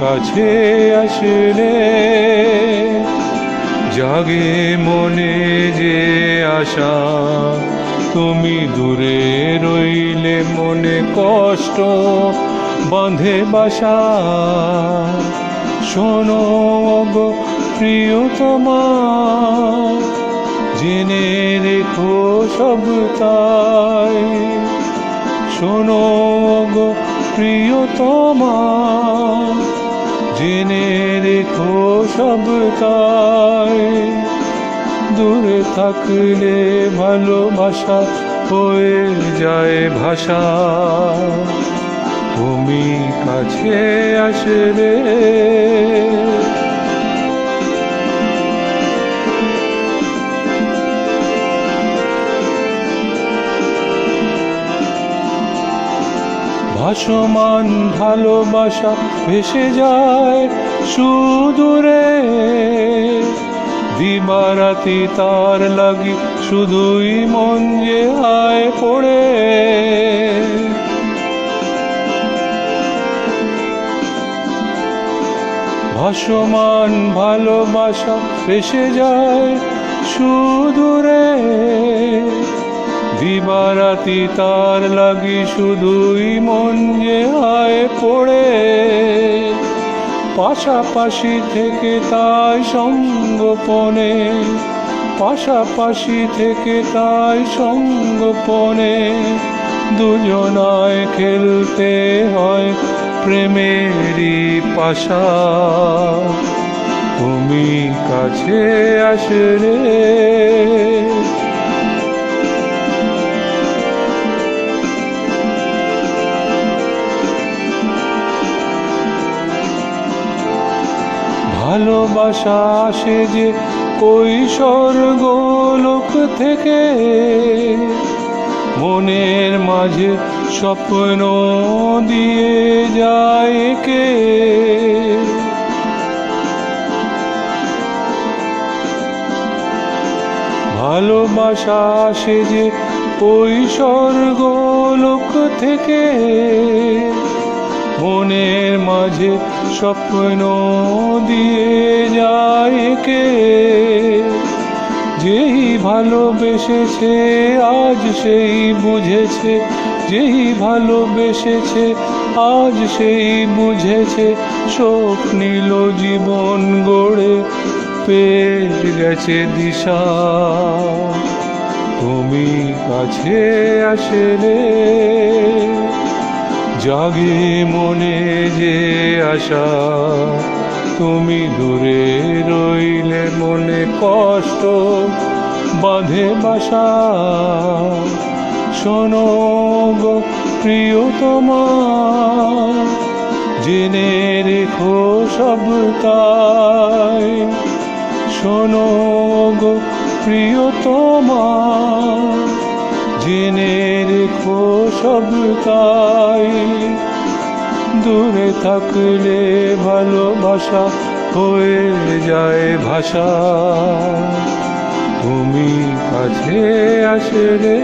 কাছে আসলে, জাগে মনে যে আশা। তুমি দূরে রইলে মনে কষ্ট, বাঁধে বাসা। শোনো গো প্রিয়তমা, জেনে রেখো সব তাই। শোনো গো প্রিয়তমা জেনে রেখো সব দূরে থাকলে ভালোবাসা হয়ে যায় ভাষা। তুমি কাছে আসলে ভাসমান ভালোবাসা ভেসে যায় সুদূরে। দিবারাতি তার লাগি শুধুই মন যে হায় পড়ে। ভাসমান ভালোবাসা ভেসে যায় সুদূরে। দিবারাতি তার লাগি শুধুই মন যে হায় পড়ে। পাশাপাশি থেকে তাই সঙ্গোপনে, পাশাপাশি থেকে তাই সঙ্গোপনে দুজনায় খেলতে হয় প্রেমেরই পাশা। তুমি কাছে আসলে ভালোবাসা আসে যে ওই স্বর্গলোক থেকে। মনের মাঝে স্বপ্ন দিয়ে যায় কে ভালোবাসা আসে যে ওই স্বর্গলোক থেকে। মনের মাঝে স্বপ্ন দিয়ে যায় কে যেই ভালোবেসেছে, আজ সেই বুঝেছে। যেই ভালোবেসেছে, আজ সেই বুঝেছে। শোক নিল জীবন গড়ে পেয়ে গেছে দিশা। তুমি কাছে আসলে জাগে মনে যে আশা, তুমি দূরে রইলে মনে কষ্ট, বাঁধে বাসা। শোনো গো প্রিয়তমা, জেনে রেখো সব তাই শোনো গো প্রিয়তমা জেনে রেখো সব তাই দূরে থাকলে ভালোবাসা হয়ে যায় ভাষা। তুমি কাছে আসলে